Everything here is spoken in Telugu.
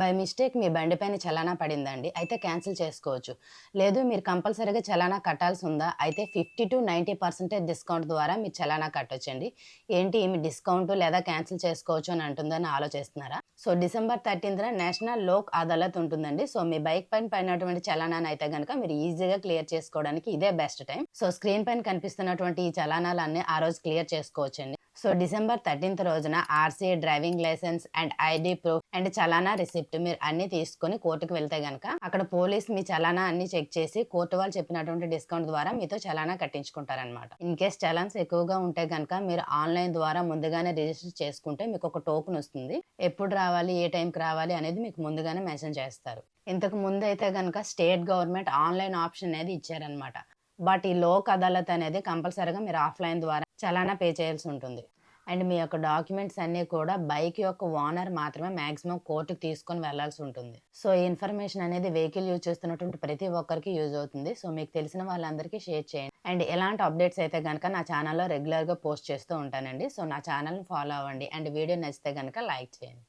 బై మిస్టేక్ మీ బండి పైన చలానా పడిందండి. అయితే క్యాన్సిల్ చేసుకోవచ్చు. లేదు మీరు కంపల్సరీగా చలానా కట్టాల్సి ఉందా అయితే fifty to ninety percentage discount ద్వారా మీరు చలానా కట్టొచ్చండి. ఏంటి? మీ డిస్కౌంట్ లేదా క్యాన్సిల్ చేసుకోవచ్చు అని అంటుందని ఆలోచిస్తున్నారా? సో డిసెంబర్ థర్టీన్త్న నేషనల్ లోక్ అదాలత్ ఉంటుందండి. సో మీ బైక్ పైన పడినటువంటి చలానాన్ని అయితే కనుక మీరు ఈజీగా క్లియర్ చేసుకోవడానికి ఇదే బెస్ట్ టైం సో స్క్రీన్ పైన కనిపిస్తున్నటువంటి ఈ చలానాలన్నీ ఆ రోజు క్లియర్ చేసుకోవచ్చండి. సో డిసెంబర్ థర్టీన్త్ రోజున RC driving licence and ID proof and చలానా receipt మీరు అన్ని తీసుకొని కోర్టుకు వెళ్తే గనక అక్కడ పోలీస్ మీ చలానా అన్ని చెక్ చేసి కోర్టు వాళ్ళు చెప్పినటువంటి డిస్కౌంట్ ద్వారా మీతో చలానా కట్టించుకుంటారనమాట ఇన్ కేస్ చలాన్స్ ఎక్కువగా ఉంటే గనక మీరు ఆన్లైన్ ద్వారా ముందుగానే రిజిస్టర్ చేసుకుంటే మీకు ఒక టోకెన్ వస్తుంది. ఎప్పుడు రావాలి ఏ టైంకి రావాలి అనేది మీకు ముందుగానే మెన్షన్ చేస్తారు. ఇంతకు ముందు అయితే గనక స్టేట్ గవర్నమెంట్ ఆన్లైన్ ఆప్షన్ అనేది ఇచ్చారనమాట బట్ ఈ లోక్ అదాలత్ అనేది కంపల్సరీగా మీరు ఆఫ్లైన్ ద్వారా చలానా పే చేయాల్సి ఉంటుంది. అండ్ మీ యొక్క డాక్యుమెంట్స్ అన్నీ కూడా బైక్ యొక్క ఓనర్ మాత్రమే మాక్సిమం కోర్టుకు తీసుకొని వెళ్ళాల్సి ఉంటుంది. సో ఈ ఇన్ఫర్మేషన్ అనేది వెహికల్ యూజ్ చేస్తున్నటువంటి ప్రతి ఒక్కరికి యూజ్ అవుతుంది. సో మీకు తెలిసిన వాళ్ళందరికీ షేర్ చేయండి. అండ్ ఎలాంటి అప్డేట్స్ అయితే కనుక నా ఛానల్లో రెగ్యులర్గా పోస్ట్ చేస్తూ ఉంటానండి. సో నా ఛానల్ని ఫాలో అవ్వండి. అండ్ వీడియో నచ్చితే కనుక లైక్ చేయండి.